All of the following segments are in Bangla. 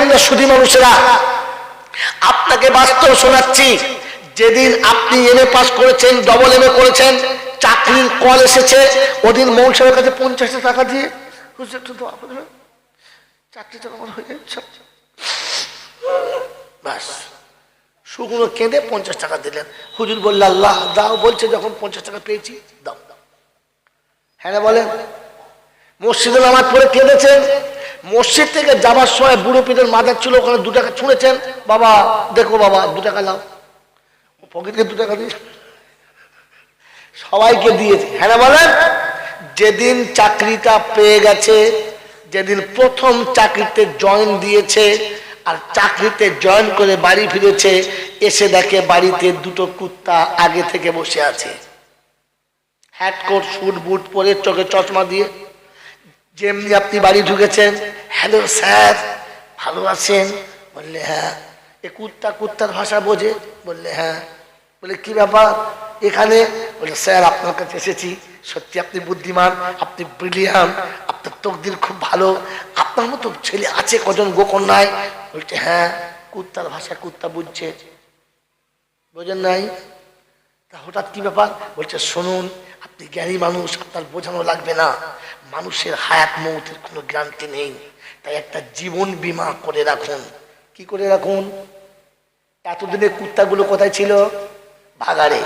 জন্য সুধী মানুষেরা, আপনাকে বাস্তব শোনাচ্ছি, যেদিন আপনি এমএ পাস করেছেন ডবল এমএ করেছেন, চাকরির কল এসেছে, ওদিন মৌন সাহেবের কাছে পঞ্চাশ টাকা দিয়ে চাকরিটা আমার হয়ে ব্যাস শুকনো কেঁদে পঞ্চাশ টাকা দিলেন। হুজুর দাও, বলছে, যখন পঞ্চাশ টাকা পেয়েছি হ্যাঁ না বলেন? মসজিদে নামাজ পড়ে কেঁদেছেন? মসজিদ থেকে যাবার সময় বুড়ো পিঠের মাথার ছিল ওখানে দু টাকা ছুঁড়েছেন। বাবা, দেখো বাবা, দু টাকা নাও পকেটকে দু টাকা দিয়ে সবাইকে দিয়েছে। হ্যাঁ বলেন? যেদিন চাকরিটা পেয়ে গেছে, যেদিন প্রথম চাকরিতে জয়েন দিয়েছে, আর চাকরিতে জয়েন করে বাড়ি ফিরেছে, এসে দেখে বাড়িতে দুটো কুত্তা আগে থেকে বসে আছে। হ্যাট কোট শুট বুট পরে চোখে চশমা দিয়ে, যেমনি আপনি বাড়ি ঢুকেছেন হ্যালো স্যার, ভালো আছেন? বললে হ্যাঁ। এ কুত্তা কুত্তার ভাষা বোঝে? বললে হ্যাঁ। বলে, কি ব্যাপার? এখানে? বলে, স্যার, আপনার কাছে এসেছি। সত্যি আপনি বুদ্ধিমান, আপনি ব্রিলিয়ান আপনার তকদির খুব ভালো। আপনার মতো ছেলে আছে কজন গোকন্যায় বলছে হ্যাঁ কুত্তার ভাষা কুত্তা বুঝছে। বোঝেন নাই? তা হঠাৎ কি ব্যাপার? বলছে, শুনুন, আপনি জ্ঞানী মানুষ, আপনার বোঝানো লাগবে না। মানুষের হায়াত মৌতের কোনো গ্যারান্টি নেই। তাই একটা জীবন বীমা করে রাখুন। কি করে রাখুন? এতদিনে কুত্তাগুলো কোথায় ছিল? ভাগাড়ে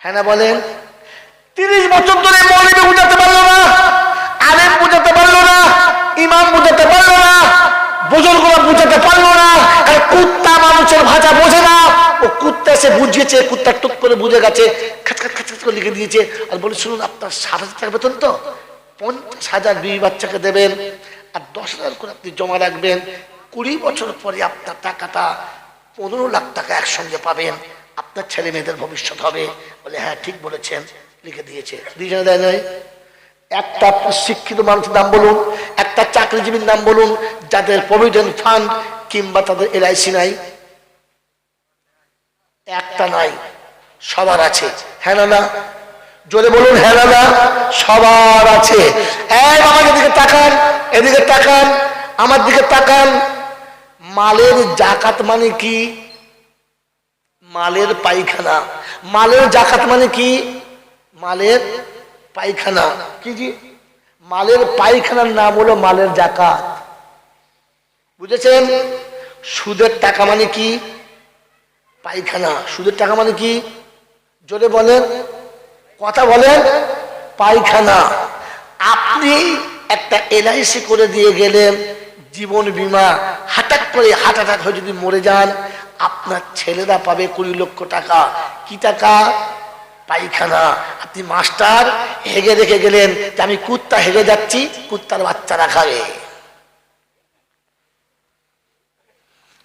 হ্যাঁ না বলেন? তিরিশ বছর ধরে মৌলবী বুঝাতে পারল না, আলেম বুঝাতে পারল না, ইমাম বুঝাতে পারল না, বুজুর্গরা বুঝাতে পারল না কারণ কুত্তা মানুষের ভাষা বোঝে না। ও কুত্তা এসে বুঝিয়েছে, কুত্তা টুক করে বুঝে গেছে, খাচ খাচ খাচ করে লিখে দিয়েছে। আর বলে, শুনুন, আপনার সাত হাজার টাকা বেতন তো? পঞ্চাশ হাজার বিবি বাচ্চাকে দেবেন। আর দশ হাজার করে আপনি জমা রাখবেন, কুড়ি বছর পরে আপনার টাকাটা পনেরো লাখ টাকা একসঙ্গে পাবেন। আপনার ছেলে মেয়েদের ভবিষ্যৎ হবে বলে হ্যাঁ ঠিক বলেছেন, লিখে দিয়েছে। দুইজনে দেয় নয়। একটা শিক্ষিত মানুষের নাম বলুন, একটা চাকরিজীবীর নাম বলুন, যাদের প্রভিডেন্ট ফান্ড কিংবা তাদের এলআইসি নাই। একটা নাই, সবার আছে। হ্যাঁ না? জোরে বলুন হ্যাঁ না সবার আছে। এই আমার এদিকে তাকান এদিকে তাকান, আমার দিকে তাকান। মালের জাকাত মানে কি? মালের পায়খানা। মালের জাকাত মানে কি? মালের পায়খানা। কি জি? মালের পায়খানার নাম হলো মালের জাকাত। বুঝেছেন? সুদের টাকা মানে কি? পায়খানা। সুদের টাকা মানে কি? জোরে বলেন। কথা বলেন, পায়খানা। আপনি একটা এলআইসি করে দিয়ে গেলেন, জীবন বীমা, হঠাৎ করে হার্ট অ্যাটাক হয়ে যদি মরে যান, আপনার ছেলেরা পাবে কুড়ি লক্ষ টাকা। কি টাকা? পায়খানা। আপনি মাস্টার, হেগে রেখে গেলেন যে আমি কুত্তা হেগে যাচ্ছি, কুত্তার বাচ্চারা খাবে।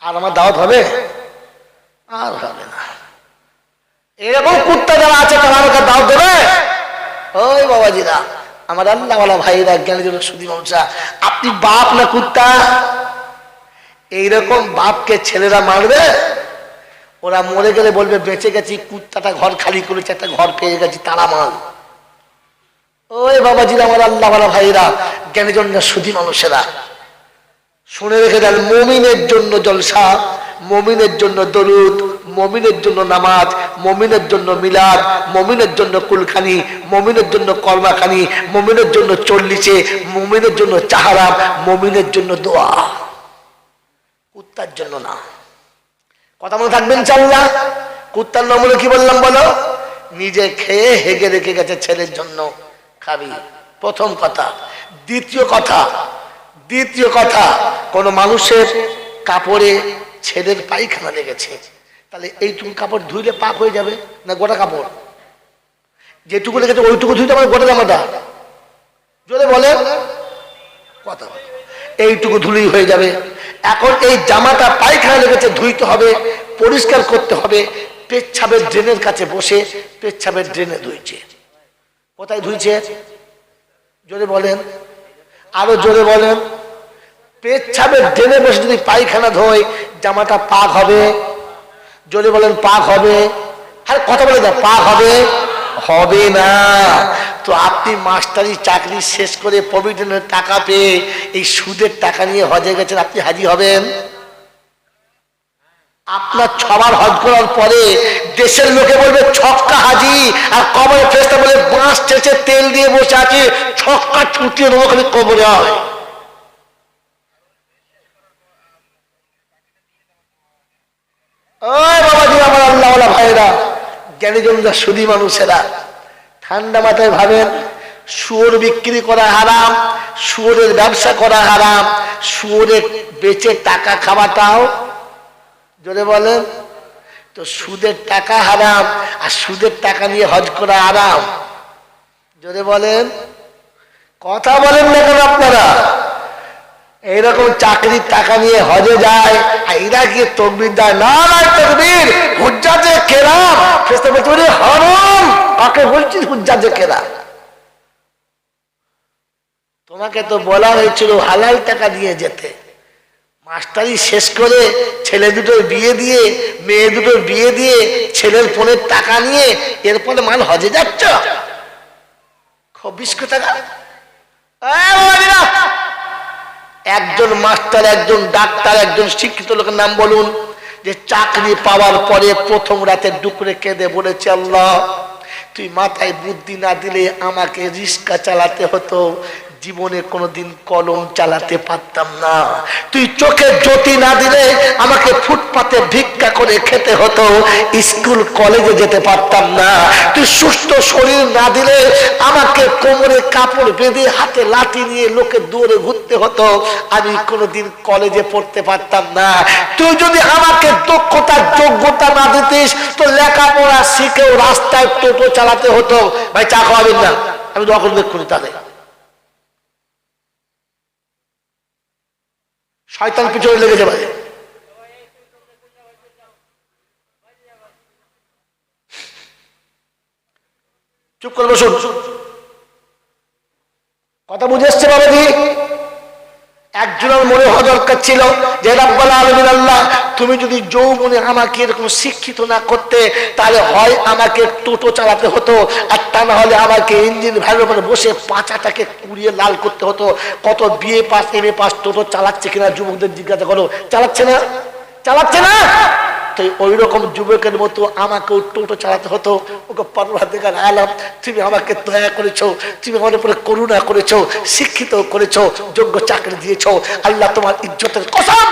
আর আমার দাওয়াত হবে? আর হবে না। এরকম কুত্তা যারা আছে, তারা আমাকে দাওয়াত দেবে? ওই বাবাজিরা, আমার আল্লাহওয়ালা ভাইরা জ্ঞানী জন সুদী মানুষরা আপনি বাপ না কুত্তা? এইরকম বাপকে ছেলেরা মারবে? ওরা মরে গেলে বলবে, বেঁচে গেছি, কুত্তাটা ঘর খালি করেছে, একটা ঘর পেয়ে গেছি, তারা মাল ওই বাবাজির, আমার আল্লাহওয়ালা ভাইরা জ্ঞানীজন সুধী মানুষেরা শুনে রেখে দেন, মমিনের জন্য জলসা, মমিনের জন্য দরুদ মমিনের জন্য নামাজ, মমিনের জন্য মিলাদ, মমিনের জন্য কুলখানি, মমিনের জন্য কর্মাখানি, মমিনের জন্য চল্লিশে, মমিনের জন্য চাহারাম মমিনের জন্য দোয়া। কুত্তার জন্য না। কথা মনে থাকবেন চাল্লা কুত্তার নাম হলো কি বললাম বলো? নিজে খেয়ে হেগে রেখে গেছে ছেলের জন্য খাবি। প্রথম কথা। দ্বিতীয় কথা। দ্বিতীয় কথা। কোন মানুষের কাপড়ে ছেলের পায়খানা লেগেছে। তাহলে এইটুকু কাপড় ধুইলে পাক হয়ে যাবে না গোটা কাপড়? যেটুকু লেগেছে ওইটুকু ধুইতে আমার গোটা জামাটা। যদি বলে। কথা। এইটুকু ধুলেই হয়ে যাবে। এখন এই জামাটা পায়খানা লেগেছে, ধুইতে হবে, পরিষ্কার করতে হবে। পেচ্ছাবের ড্রেনের কাছে বসে পেচ্ছাবের ড্রেনে ধুইছে। কোথায় ধুইছে? জোরে বলেন। আরও জোরে বলেন। পেচ্ছাবের ড্রেনে বসে যদি পায়খানা ধোয়, জামাটা পাক হবে। জোরে বলেন পাক হবে, আর কথা বলে দেয় পাক হবে? হবে না। তো আপনি মাস্টারি চাকরি শেষ করে প্রভিডেন্টের টাকা পেয়ে এই সুদের টাকা নিয়ে হজে গেছেন, আপনি হাজি হবেন? আপনার ছবার হজ করার পরে দেশের লোকে বলবে, ছক্কা হাজি, আর কবরে ফেসটা বলে বাঁশ চেঁচে তেল দিয়ে বসে আছে, ছক্কা ছুটিয়ে নেব খালি কবরে হয় বাবাজি, আমার আল্লাহ ভাইরা জ্ঞানী জমিদার সুদী মানুষেরা, ঠান্ডা মাথায় ভাবেন, শুয়োর বিক্রি করা হারাম, শুয়োরের ব্যবসা করা হারাম শুয়োরের বেচে টাকা খাওয়াটাও, জোরে বলেন, তো সুদের টাকা হারাম, আর সুদের টাকা নিয়ে হজ করা আরাম জোরে বলেন, কথা বলেন না কেন আপনারা? এইরকম চাকরির টাকা নিয়ে হজে যায় এরা গিয়ে তকবির দেয় না না তকবির হুজ্জাতে কেরাম। ফেসতে বলতে হরম কাকে কেরাম? তোমাকে তো বলা হয়েছিল হালাল টাকা দিয়ে যেতে। মাস্টারি শেষ করে ছেলে দুটোর বিয়ে দিয়ে মেয়ে দুটোর বিয়ে দিয়ে ছেলের ফোনের টাকা নিয়ে এরপরে মাল হজে যাচ্ছ? খবিস টাকা। এই বাবাজিরা, একজন মাস্টার, একজন ডাক্তার, একজন শিক্ষিত লোকের নাম বলুন, যে চাকরি পাওয়ার পরে প্রথম রাতে ডুকরে কেঁদে বলেছে, আল্লাহ, তুই মাথায় বুদ্ধি না দিলে আমাকে রিক্সা চালাতে হতো, জীবনে কোনোদিন কলম চালাতে পারতাম না। তুই চোখে জ্যোতি না দিলে আমাকে ফুটপাতে ভিক্ষা করে খেতে হতো, স্কুল, কলেজে যেতে পারতাম না। তুই সুস্থ শরীর না দিলে আমাকে কোমরে কাপড় বেঁধে হাতে লাঠি নিয়ে লোকে দৌড়ে ঘুরতে হতো। আমি কোনোদিন কলেজে পড়তে পারতাম না। তুই যদি আমাকে দক্ষতা, যোগ্যতা না দিতিস তো লেখাপড়া শিখেও রাস্তায় টোটো চালাতে হতো। ভাই চা খাওয়াবেন না? আমি দখল দেখুনি তাদের শয়তান পিছনে লেগে যাবে। চুপ করে বসুন কথা বুঝে এসছে বাবাজি একজনের মনে হওয়া দরকার ছিল যে, রাব্বাল আলমিন আল্লাহ, তুমি যদি যৌবনে আমাকে এরকম শিক্ষিত না করতে, তাহলে হয় আমাকে টোটো চালাতে হতো, আর তা না হলে আমাকে ইঞ্জিন ভ্যানের উপরে বসে পাঁচাটাকে কুড়িয়ে লাল করতে হতো। কত বিয়ে পাস, এম এ পাস টোটো চালাচ্ছে কিনা যুবকদের জিজ্ঞাসা করো। চালাচ্ছে না? চালাচ্ছে না? তো ওই রকম যুবকের মতো আমাকেও টোটো চালাতে হতো। ওকে পরবাধিকার আলাম, তুমি আমাকে দয়া করেছ, তুমি আমার উপরে করুণা করেছ, শিক্ষিত করেছ, যোগ্য চাকরি দিয়েছ। আল্লাহ তোমার ইজ্জতের কসম,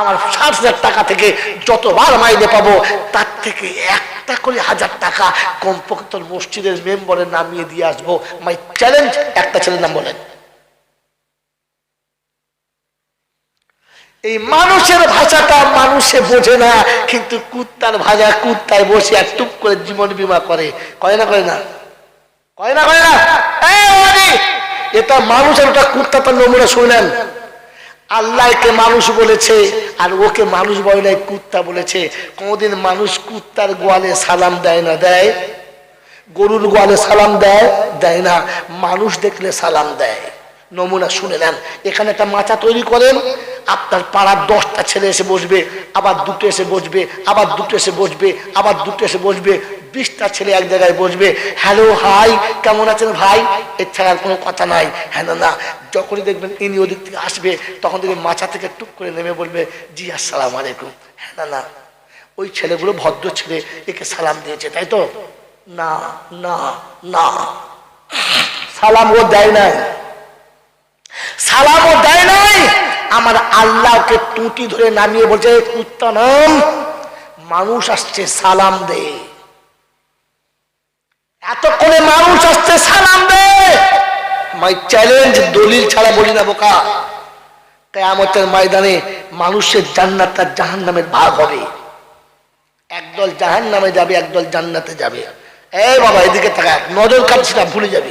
আমার ষাট হাজার টাকা থেকে যতবার মাইনে পাবো, তার থেকে একটা করে হাজার টাকা কমপক্ষে তোর মসজিদের মেম্বরের নামিয়ে দিয়ে আসব। মাই চ্যালেঞ্জ একটা ছেলের নাম বলেন। এই মানুষের ভাষাটা মানুষে বোঝে না, কিন্তু কুত্তার ভাষা কুত্তায় বসে আর টুপ করে জীবন বিমা করে। কয় না কয় না? কয় না কয় না? এটা মানুষের ওটা কুত্তা তার নমুনা শুনলেন আল্লাহকে মানুষ বলেছে আর ওকে মানুষ বলে নাই, কুত্তা বলেছে। কোনদিন মানুষ কুত্তার গোয়ালে সালাম দেয় না, দেয়? গরুর গোয়ালে সালাম দেয়? দেয় না। মানুষ দেখলে সালাম দেয়। নমুনা শুনে নেন। এখানে একটা মাচা তৈরি করেন, আপনার পাড়ার দশটা ছেলে এসে বসবে, আবার দুটো এসে বসবে, আবার দুটো এসে বসবে, আবার দুটো এসে বসবে, বিশটা ছেলে এক জায়গায় বসবে। হ্যালো, হাই, কেমন আছেন ভাই? এছাড়া কোনো কথা নাই। হ্যাঁ না যখনই দেখবেন ইনি ওদিক থেকে আসবে, তখন দেখবেন মাচা থেকে টুক করে নেমে বলবে, জি, আসসালাম আলাইকুম। হ্যাঁ না, ওই ছেলেগুলো ভদ্র ছেলে, একে সালাম দিয়েছে, তাই তো? না না না। সালাম ও দেয় নাই। সালামও দেয় নাই। আমার আল্লাহকে টুটি ধরে নামিয়ে বলছে কুত্তা মানুষ আসছে, সালাম দে। এতক্ষণে মানুষ আসছে, সালাম দে। মাই চ্যালেঞ্জ, দলিল ছাড়া বলি না বোকা। কেয়ামতের ময়দানে মানুষের জান্নাত আর জাহান নামের ভাগ হবে। একদল জাহান নামে যাবে, একদল জান্নাতে যাবে। এই বাবা, এদিকে থাকা নজর কাটছি না, ভুলে যাবে।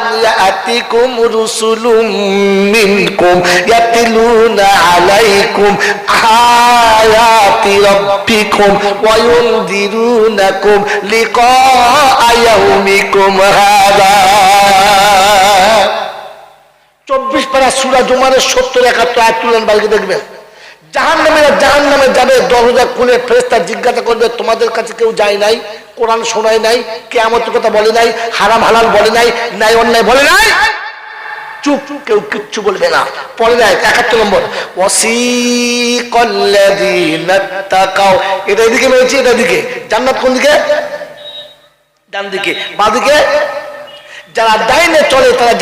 يأتكم رسل منكم يتلون عليكم آيات ربكم وينذرونكم لقاء يومكم هذا চব্বিশ পারা সুরা জুমানের সত্তর একাত্তর আয়াত তুলেন বাড়িতে দেখবেন জাহান নামে জাহান নামে যাবে দরজা খুলে ফেরেস্তা জিজ্ঞাসা করবে তোমাদের কাছে কেউ যায় নাই কোরআন শোনায় নাই কেমন কথা বলে নাই, হারাম হালাল বলে নাই নাই অন্যায় বলে নাই। চুপ, কেউ কিচ্ছু বলবে না। পরে নাই, একাত্তর নম্বর। এটা এদিকে রয়েছে, এটা দিকে জান্নাত কোন দিকে? ডান দিকে। বাদিকে যারা ডাইনে চলে, তারা